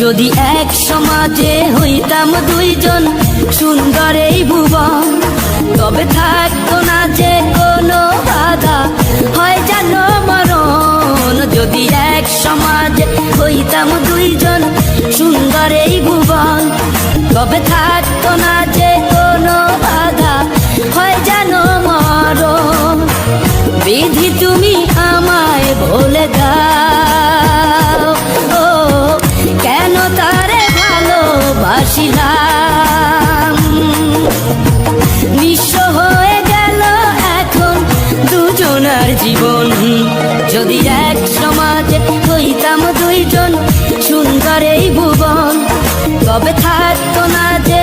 যদি এক সমাজে হইতাম দুইজন সুন্দর এই ভুবন, তবে থাকতো না যে কোনো বাধা, হয় যেন মরণ। যদি এক সমাজে হইতাম দুইজন সুন্দর এই ভুবন, তবে থাকতো না যে কোনো বাধা, হয় যেন মরণ। বিধি তুমি আমায় বলে দাও। ভালোবাসিলাম। নিঃস্ব হয়ে গেল এখন দুজনার জীবন। যদি এক সমাজে হইতাম দুইজন সুন্দর এই ভুবন, তবে থাকতো না যে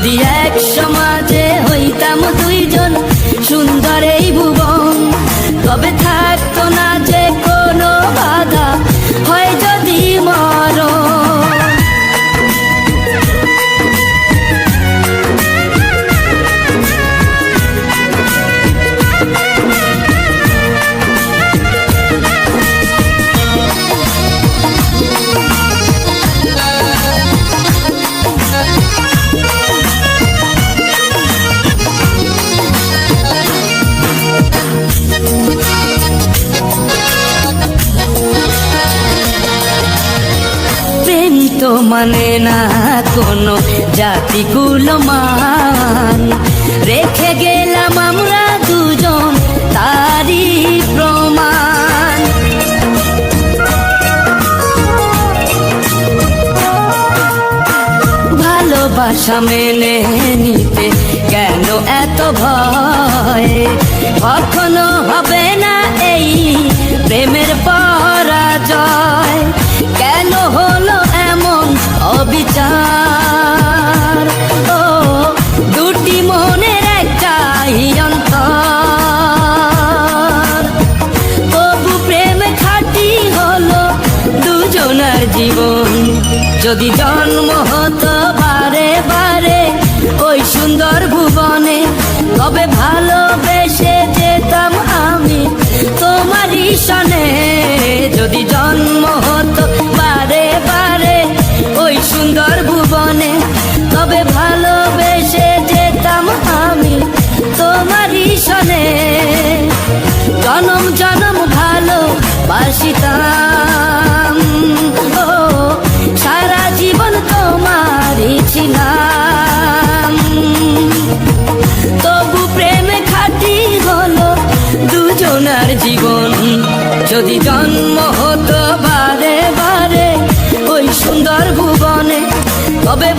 যদি এক সমাজে হইতাম দুইজন সুন্দর এই ভুবন তবে থাকতো তো মানে না কোনো জাতিগুলো মান রেখে গেলাম আমরা দুজন তারই প্রমাণ। ভালোবাসা মেনে নিতে কেন এত ভয়? কখনো হবে না এই প্রেমের পরাজয়। ও, দুটি খাটি হলো দুজনার জীবন। যদি জন্ম হতো বারে বারে ওই সুন্দর ভুবনে, তবে ভালোবেসে বাসিতাম ও সারা জীবন তোমারই ছিলাম। তবু প্রেমে খাটি হলো দুজনার জীবন। যদি জন্ম হতো বারে বারে ওই সুন্দর ভুবনে, তবে